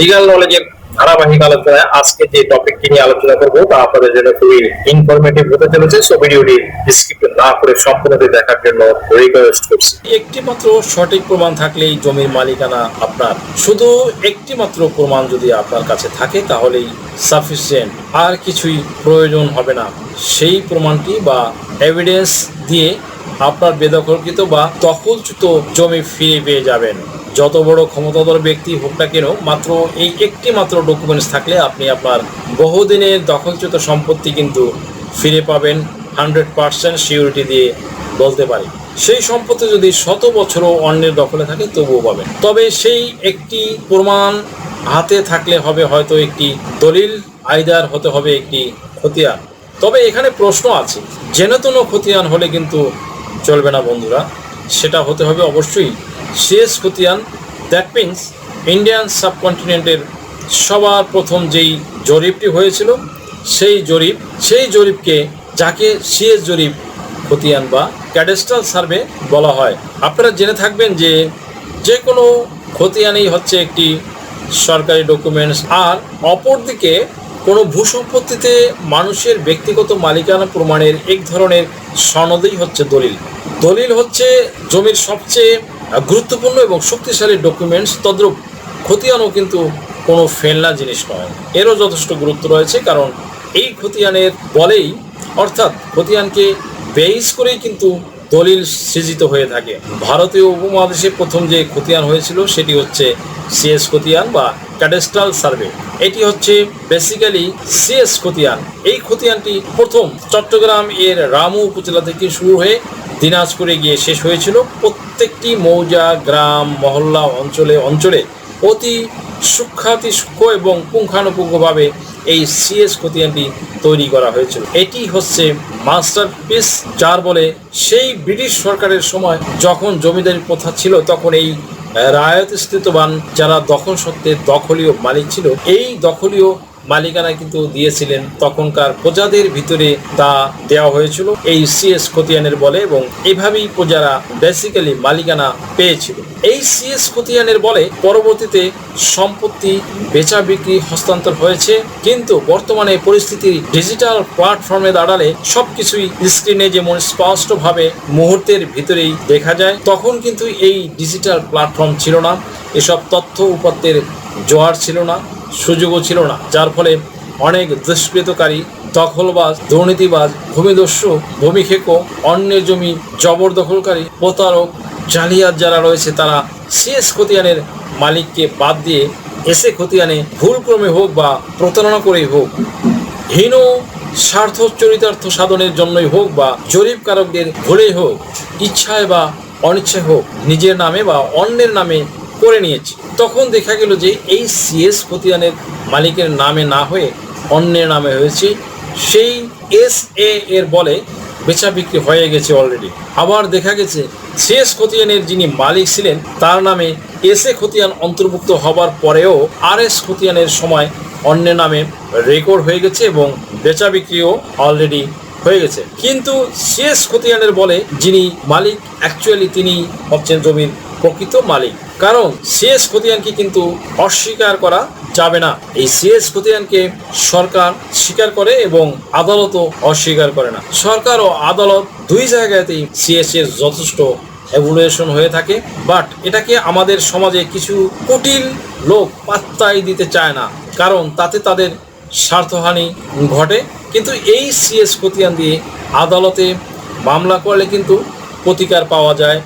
Legal নলেজের ধারাবাহিক আলোচনায় আজকে যে টপিকটি নিয়ে আলোচনা করব, তা আপনাদের জন্য খুবই ইনফরমেটিভ হতে চলেছে। সো ভিডিওটি স্কিপ না করে সম্পূর্ণটি দেখার জন্য রিকোয়েস্ট করছি। একটি মাত্র সঠিক প্রমাণ থাকলেই জমির মালিকানা আপনার। শুধু একটি মাত্র প্রমাণ যদি আপনার কাছে থাকে, তাহলেই সাফিসিয়েন্ট আর কিছুই প্রয়োজন হবে না। সেই প্রমাণটি বা এভিডেন্স দিয়ে আপনার বেদখলকৃত বা দখলচ্যুত জমি ফিরে পেয়ে যাবেন। যত বড় ক্ষমতাধর ব্যক্তি হোক না কেন, মাত্র এই একটি মাত্র ডকুমেন্টস থাকলে আপনি আপনার বহুদিনের দখলচ্যুত সম্পত্তি কিন্তু ফিরে পাবেন হান্ড্রেড পার্সেন্ট সিউরিটি দিয়ে বলতে পারি। সেই সম্পত্তি যদি শত বছরও অন্যের দখলে থাকে, তবুও পাবেন। তবে সেই একটি প্রমাণ হাতে থাকলে হবে হয়তো একটি দলিল, আইদার হতে হবে একটি খতিয়ান। তবে এখানে প্রশ্ন আছে, যেন খতিয়ান হলে কিন্তু চলবে না বন্ধুরা। সেটা হতে হবে অবশ্যই শেষ খতিয়ান দ্যাট মিন্স ইন্ডিয়ান সাবকন্টিনেন্টের সবার প্রথম যেই জরিপটি হয়েছিল, সেই জরিপ, সেই জরিপকে যাকে সিএস জরিপ খতিয়ান বা ক্যাডেস্ট্রাল সার্ভে বলা হয়। আপনারা জেনে থাকবেন যে যে কোনো খতিয়ানই হচ্ছে একটি সরকারি ডকুমেন্টস আর অপরদিকে কোনো ভূসম্পত্তিতে মানুষের ব্যক্তিগত মালিকানা প্রমাণের এক ধরনের সনদই হচ্ছে দলিল। দলিল হচ্ছে জমির সবচেয়ে গুরুত্বপূর্ণ এবং শক্তিশালী ডকুমেন্টস তদ্রূপ খতিয়ানও কিন্তু কোনো ফেলনা জিনিস নয়। এরও যথেষ্ট গুরুত্ব রয়েছে, কারণ এই খতিয়ানের বলেই, অর্থাৎ খতিয়ানকে বেইস করেই কিন্তু দলিল সৃজিত হয়ে থাকে। ভারতীয় উপমহাদেশে প্রথম যে খতিয়ান হয়েছিল, সেটি হচ্ছে সিএস খতিয়ান বা ক্যাডেস্ট্রাল সার্ভে এটি হচ্ছে বেসিক্যালি সিএস খতিয়ান। এই খতিয়ানটি প্রথম চট্টগ্রাম এর রামু উপজেলা থেকে শুরু হয়ে দিনাজপুরে গিয়ে শেষ হয়েছিল প্রত্যেকটি মৌজা, গ্রাম, মহল্লা অঞ্চলে অঞ্চলে অতি সূক্ষাতি সূক্ষ্ম এবং পুঙ্খানুপুঙ্খভাবে এই সিএস খতিয়ানটি তৈরি করা হয়েছিল। এটি হচ্ছে মাস্টারপিস যার বলে সেই ব্রিটিশ সরকারের সময় যখন জমিদারি প্রথা ছিল তখন এই রায়তস্থিতবান যারা দখল সত্ত্বে দখলীয় মালিক ছিল, এই দখলীয় মালিকানা কিন্তু দিয়েছিলেন তখনকার প্রজাদের ভিতরে তা দেওয়া হয়েছিল। এই সিএস খতিয়ানের বলে এবং এভাবেই প্রজারা বেসিক্যালি মালিকানা পেয়েছিল। এই সিএস খতিয়ানের বলে পরবর্তীতে সম্পত্তি বেচা বিক্রি হস্তান্তর হয়েছে। কিন্তু বর্তমানে পরিস্থিতি ডিজিটাল প্ল্যাটফর্মে দাঁড়ালে সবকিছুই স্ক্রিনে যেমন স্পষ্টভাবে মুহূর্তের ভিতরেই দেখা যায়, তখন কিন্তু এই ডিজিটাল প্ল্যাটফর্ম ছিল না। এসব তথ্য উপাত্তের জোয়ার ছিল না। সুযোগও ছিল না। যার ফলে অনেক দুষ্কৃতকারী, দখলবাজ, দুর্নীতিবাজ, ভূমিদস্যু ভূমিক্ষেকো অন্যের জমি জবরদখলকারী, প্রতারক, জালিয়াত যারা রয়েছে তারা সিএস খতিয়ানের মালিককে বাদ দিয়ে এসে খতিয়ানে ভুলক্রমে হোক বা প্রতারণা করেই হোক, হীন স্বার্থ চরিতার্থ সাধনের জন্যই হোক বা জরিপকারকদের ভুলেই হোক, ইচ্ছায় বা অনিচ্ছায় হোক, নিজের নামে বা অন্যের নামে করে নিয়েছে। তখন দেখা গেল যে এই সিএস খতিয়ানের মালিকের নামে না হয়ে অন্যের নামে হয়েছে। সেই এস এ এর বলে বেচা বিক্রি হয়ে গেছে অলরেডি আবার দেখা গেছে সিএস খতিয়ানের যিনি মালিক ছিলেন, তার নামে এস এ খতিয়ান অন্তর্ভুক্ত হবার পরেও আর এস খতিয়ানের সময় অন্যের নামে রেকর্ড হয়ে গেছে এবং বেচা বিক্রিও অলরেডি হয়ে গেছে। কিন্তু সিএস খতিয়ানের বলে যিনি মালিক অ্যাকচুয়ালি তিনি হচ্ছেন জমির প্রকৃত মালিক। কারণ সিএস খতিয়ানকে কিন্তু অস্বীকার করা যাবে না। এই সিএস খতিয়ানকে সরকার স্বীকার করে এবং আদালতও অস্বীকার করে না। সরকার ও আদালত দুই জায়গাতেই সিএস এর যথেষ্ট এভুলুয়েশন হয়ে থাকে। বাট এটাকে আমাদের সমাজে কিছু কুটিল লোক পাত্তাই দিতে চায় না। কারণ তাতে তাদের স্বার্থহানি ঘটে। কিন্তু এই সিএস খতিয়ান দিয়ে আদালতে মামলা করলে কিন্তু প্রতিকার পাওয়া যায়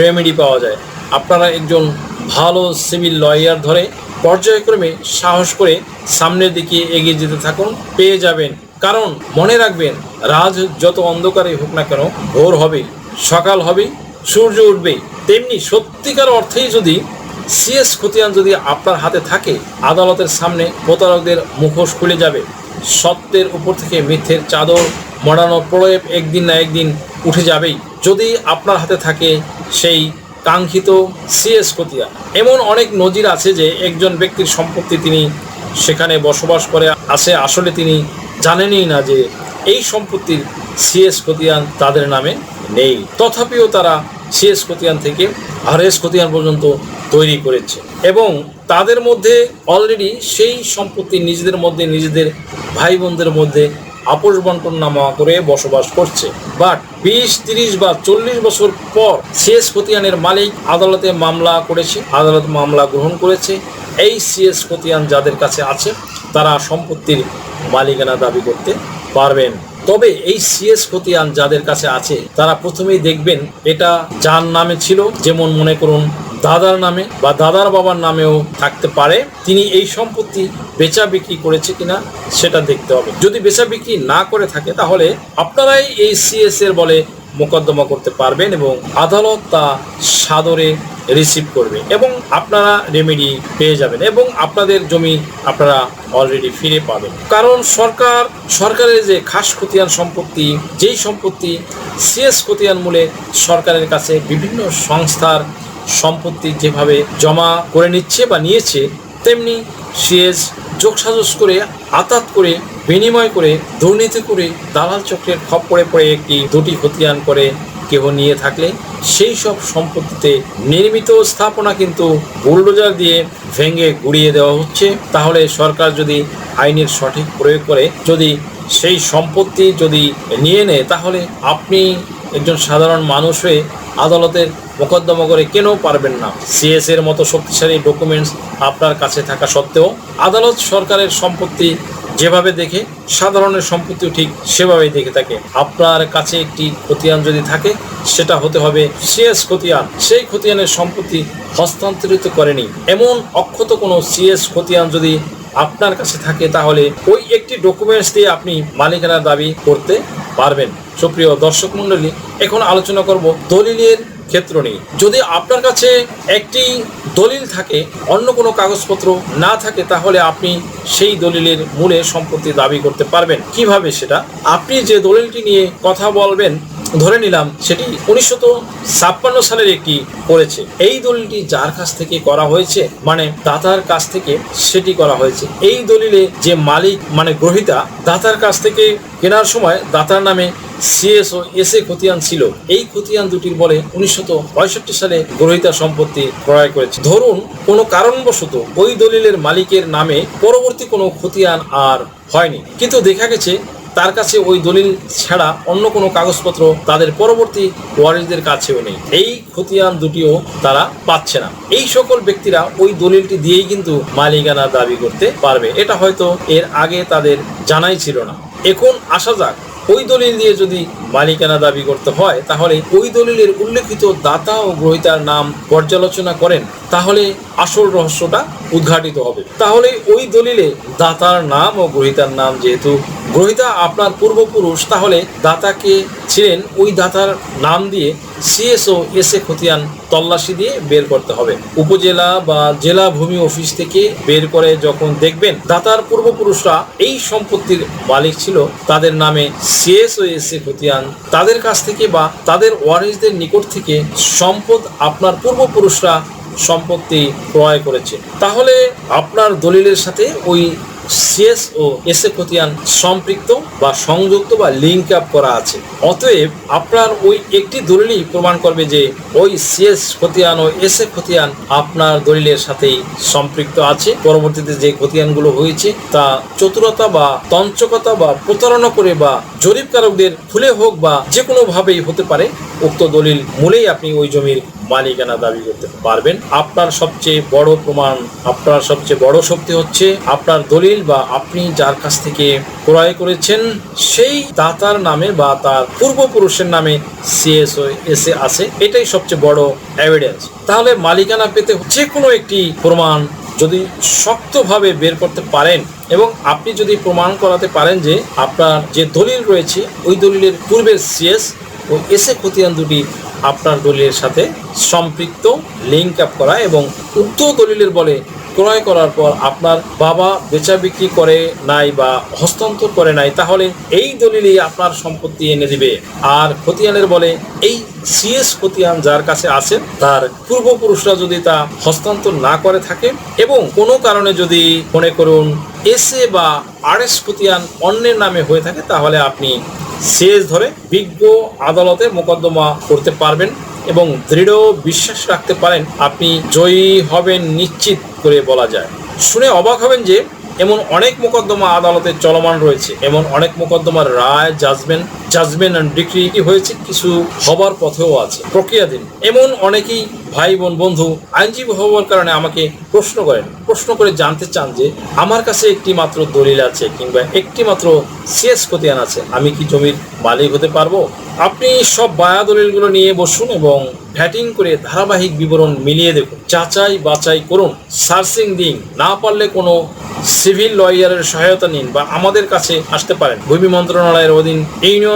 রেমেডি পাওয়া যায়। আপনারা একজন ভালো সিভিল লয়ার ধরে পর্যায়ক্রমে সাহস করে সামনের দিকে এগিয়ে যেতে থাকুন, পেয়ে যাবেন। কারণ মনে রাখবেন, রাজ যত অন্ধকারে হোক না কেন ভোর হবে, সকাল হবে, সূর্য উঠবে। তেমনি সত্যিকার অর্থেই যদি সিএস খতিয়ান যদি আপনার হাতে থাকে, আদালতের সামনে প্রতারকদের মুখোশ খুলে যাবে। সত্যের উপর থেকে মিথ্যের চাদর, মরানো প্রলেপ একদিন না একদিন উঠে যাবেই। যদি আপনার হাতে থাকে সেই কাঙ্ক্ষিত সিএস খতিয়ান। এমন অনেক নজির আছে যে একজন ব্যক্তির সম্পত্তি তিনি সেখানে বসবাস করে আসে আসলে তিনি জানেনই না যে এই সম্পত্তির সিএস খতিয়ান তাদের নামে নেই। তথাপিও তারা সিএস খতিয়ান থেকে আর এস খতিয়ান পর্যন্ত তৈরি করেছে এবং তাদের মধ্যে অলরেডি সেই সম্পত্তি নিজেদের মধ্যে, নিজেদের ভাই বোনদের মধ্যে আপোষ বন্টন নামা করে বসবাস করছে। বাট বিশ, তিরিশ বা চল্লিশ বছর পর সিএস খতিয়ানের মালিক আদালতে মামলা করেছে, আদালত মামলা গ্রহণ করেছে। এই সিএস খতিয়ান যাদের কাছে আছে, তারা সম্পত্তির মালিকানা দাবি করতে পারবেন। তবে এই সিএস খতিয়ান যাদের কাছে আছে, তারা প্রথমেই দেখবেন এটা যার নামে ছিল, যেমন মনে করুন দাদার নামে বা দাদার বাবার নামেও থাকতে পারে। তিনি এই সম্পত্তি বেচা বিক্রি করেছে কিনা সেটা দেখতে হবে। যদি বেচা বিক্রি না করে থাকে, তাহলে আপনারাই এই সিএস এর বলে মোকদ্দমা করতে পারবেন এবং আদালত তা সাদরে রিসিভ করবে এবং আপনারা রেমেডি পেয়ে যাবেন এবং আপনাদের জমি আপনারা অলরেডি ফিরে পাবেন। কারণ সরকার, সরকারের যে খাস খতিয়ান সম্পত্তি, যেই সম্পত্তি সিএস খতিয়ান মূলে সরকারের কাছে বিভিন্ন সংস্থার সম্পত্তি যেভাবে জমা করে নিচ্ছে বা নিয়েছে, তেমনি সিএস যোগসাজস করে, আতাত করে, বিনিময় করে, দুর্নীতি করে, দালাল চক্রের খপ্পরে পড়ে একটি দুটি খতিয়ান করে কেহ নিয়ে থাকলে, সেই সব সম্পত্তিতে নির্মিত স্থাপনা কিন্তু বুলডোজার দিয়ে ভেঙে গুড়িয়ে দেওয়া হচ্ছে। তাহলে সরকার যদি আইনের সঠিক প্রয়োগ করে, যদি সেই সম্পত্তি যদি নিয়ে নেয়, তাহলে আপনি একজন সাধারণ মানুষ হয়ে আদালতের মোকদ্দমা করে কেন পারবেন না? সিএস এর মতো শক্তিশালী ডকুমেন্টস আপনার কাছে থাকা সত্ত্বেও আদালত সরকারের সম্পত্তি যেভাবে দেখে, সাধারণের সম্পত্তিও ঠিক সেভাবেই দেখে থাকে। আপনার কাছে একটি খতিয়ান যদি থাকে, সেটা হতে হবে সিএস খতিয়ান। সেই খতিয়ানের সম্পত্তি হস্তান্তরিত করেনি। এমন অক্ষত কোনো সিএস খতিয়ান যদি আপনার কাছে থাকে, তাহলে ওই একটি ডকুমেন্টস দিয়ে আপনি মালিকানার দাবি করতে পারবেন সুপ্রিয় দর্শক মণ্ডলী, এখন আলোচনা করব দলিলের ক্ষেত্র নিয়ে। যদি আপনার কাছে একটি দলিল থাকে, অন্য কোনো কাগজপত্র না থাকে, তাহলে আপনি সেই দলিলের মূলে সম্পত্তি দাবি করতে পারবেন। কীভাবে সেটা? আপনি যে দলিলটি নিয়ে কথা বলবেন ধরে নিলাম সেটি উনিশশো ছাপ্পান্ন সালের একটি করেছে। এই দলিলটি যার কাছ থেকে করা হয়েছে? মানে দাতার কাছ থেকে সেটি করা হয়েছে। এই দলিলে যে মালিক মানে গ্রহিতা, দাতার কাছ থেকে কেনার সময় দাতার নামে সিএস ও এস এ খতিয়ান ছিল। এই খতিয়ান দুটির বলে উনিশশো পঁয়ষট্টি সালে গ্রহিতা সম্পত্তি ক্রয় করেছে। ধরুন, কোনো কারণবশত ওই দলিলের মালিকের নামে পরবর্তী কোনো খতিয়ান আর হয়নি। কিন্তু দেখা গেছে তার কাছে ওই দলিল ছাড়া অন্য কোনো কাগজপত্র তাদের পরবর্তী ওয়ারিসদের কাছেও নেই। এই খতিয়ান দুটিও তারা পাচ্ছে না। এই সকল ব্যক্তিরা ওই দলিলটি দিয়েই কিন্তু মালিকানা দাবি করতে পারবে। এটা হয়তো এর আগে তাদের জানাই ছিল না। এখন আসা যাক, ওই দলিল দিয়ে যদি মালিকানা দাবি করতে হয়, তাহলে ওই দলিলের উল্লেখিত দাতা ও গ্রহিতার নাম পর্যালোচনা করেন। তাহলে আসল রহস্যটা উদ্ঘাটিত হবে। তাহলে ওই দলিলে দাতার নাম ও গ্রহিতার নাম যেহেতু, গ্রহিতা আপনার পূর্বপুরুষ, তাহলে দাতাকে ছিলেন? ওই দাতার নাম দিয়ে সিএসও এসে খতিয়ান তল্লাশি দিয়ে বের করতে হবে। উপজেলা বা জেলা ভূমি অফিস থেকে বের করে যখন দেখবেন দাতার পূর্বপুরুষরা এই সম্পত্তির মালিক ছিল, তাদের নামে সিএসও এসে খতিয়ান তাদের কাছ থেকে বা তাদের ওয়ারিসদের নিকট থেকে সম্পদ আপনার পূর্বপুরুষরা সম্পত্তি ক্রয় করেছে। তাহলে আপনার দলিলের সাথে ওই সিএস ও এসএ খতিয়ান সম্পৃক্ত বা সংযুক্ত বা লিঙ্ক আপ করা আছে। অতএব আপনার ওই একটি দলিলই প্রমাণ করবে যে ওই সিএস খতিয়ান ও এসএ খতিয়ান আপনার দলিলের সাথেই সম্পৃক্ত আছে। পরবর্তীতে যে খতিয়ানগুলো হয়েছে তা চতুরতা বা তঞ্চকতা বা প্রতারণা করে বা জরিপকারকদের খুলে হোক বা যে কোনোভাবেই হতে পারে, উক্ত দলিল মূলেই আপনি ওই জমির মালিকানা দাবি করতে পারবেন। আপনার সবচেয়ে বড় প্রমাণ, আপনার সবচেয়ে বড় শক্তি হচ্ছে আপনার দলিল বা আপনি যার কাছ থেকে ক্রয় করেছেন, সেই দাতার নামে বা তার পূর্বপুরুষের নামে সিএস এসে আছে এটাই সবচেয়ে বড় এভিডেন্স তাহলে মালিকানা পেতে যে কোনো একটি প্রমাণ যদি শক্তভাবে বের করতে পারেন এবং আপনি যদি প্রমাণ করাতে পারেন যে আপনার যে দলিল রয়েছে, ওই দলিলের পূর্বের সিএস ও এসে খতিয়ান দুটি আপনার দলিলের সাথে সম্পৃক্ত লিঙ্ক আপ করা এবং উক্ত দলিলের বলে ক্রয় করার পর আপনার বাবা বেচা বিক্রি করে নাই বা হস্তান্তর করে নাই, তাহলে এই দলিলই আপনার সম্পত্তি এনে দিবে। আর খতিয়ানের বলে, এই সিএস খতিয়ান যার কাছে আছে, তার পূর্বপুরুষরা যদি তা হস্তান্তর না করে থাকে এবং কোনো কারণে যদি মনে করুন এসএ বা আরএস খতিয়ান অন্যের নামে হয়ে থাকে, তাহলে আপনি সিএস ধরে বিজ্ঞ আদালতে মোকদ্দমা করতে পারবেন। এবং দৃঢ় বিশ্বাস রাখতে পারেন, আপনি জয়ী হবেন নিশ্চিত করে বলা যায়। শুনে অবাক হবেন যে, এমন অনেক মোকদ্দমা আদালতে চলমান রয়েছে, এমন অনেক মোকদ্দমার রায়, জাজমেন্ট জাজমেন্ট অ্যান্ড ডিগ্রি হয়েছে? কিছু হবার পথেও আছে। প্রক্রিয়াধীন এমন অনেকেই ভাই, বোন, বন্ধু, আইনজীবী হওয়ার কারণে আমাকে প্রশ্ন করেন। প্রশ্ন করে জানতে চান যে, আমার কাছে একটি মাত্র দলিল আছে কিংবা একটি মাত্র সিএস খতিয়ান আছে। আমি কি জমির মালিক হতে পারব? আপনি সব বায়া দলিলগুলো নিয়ে বসুন এবং ভ্যাটিং করে ধারাবাহিক বিবরণ মিলিয়ে দেখুন। যাচাই বাছাই করুন। সার্চিং দিন। না পারলে কোনো সিভিল লয়ারের সহায়তা নিন বা আমাদের কাছে আসতে পারেন। ভূমি মন্ত্রণালয়ের অধীন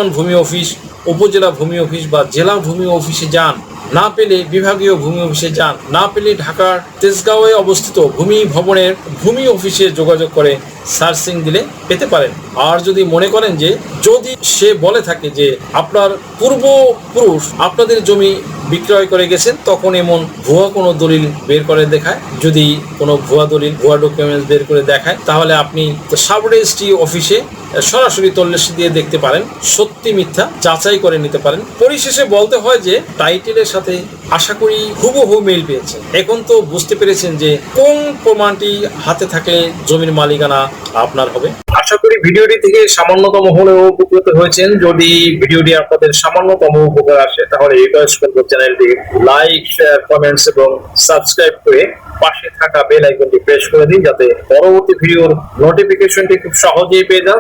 ইউনিয়ন ভূমি অফিস, উপজেলা ভূমি অফিস বা জেলা ভূমি অফিসে যান। না পেলে বিভাগীয় ভূমি অফিসে যান। না পেলে ঢাকার তেজগাঁওয়ে অবস্থিত ভূমি ভবনের ভূমি অফিসে যোগাযোগ করে সার্চিং দিলে পেতে পারেন। আর যদি মনে করেন যে, যদি সে বলে থাকে যে, আপনার পূর্বপুরুষ আপনাদের জমি বিক্রয় করে গেছেন, তখন এমন ভুয়া কোনো দলিল বের করে দেখায়। যদি কোনো ভুয়া দলিল, ভুয়া ডকুমেন্টস বের করে দেখায়, তাহলে আপনি সাব রেজিস্ট্রি অফিসে সরাসরি তল্লাশি দিয়ে দেখতে পারেন। সত্যি মিথ্যা যাচাই করে নিতে পারেন। পরিশেষে বলতে হয় যে, টাইটেলের সাথে আশা করি হুবহু মিল পেয়েছে। এখন তো বুঝতে পেরেছেন যে, কোন প্রমাণটি হাতে থাকলে জমির মালিকানা আপনার হবে। আশা করি ভিডিওটি থেকে সামান্যতম হলেও উপকৃত হয়েছেন। যদি ভিডিওটি আপনাদের সামান্যতম উপকার আসে, তাহলে রিকোয়েস্ট করব চ্যানেলটি লাইক, শেয়ার, কমেন্টস এবং সাবস্ক্রাইব করে পাশে থাকা বেল আইকনটি প্রেস করে দিন, যাতে পরবর্তী ভিডিওর নোটিফিকেশনটি খুব সহজেই পেয়ে যান।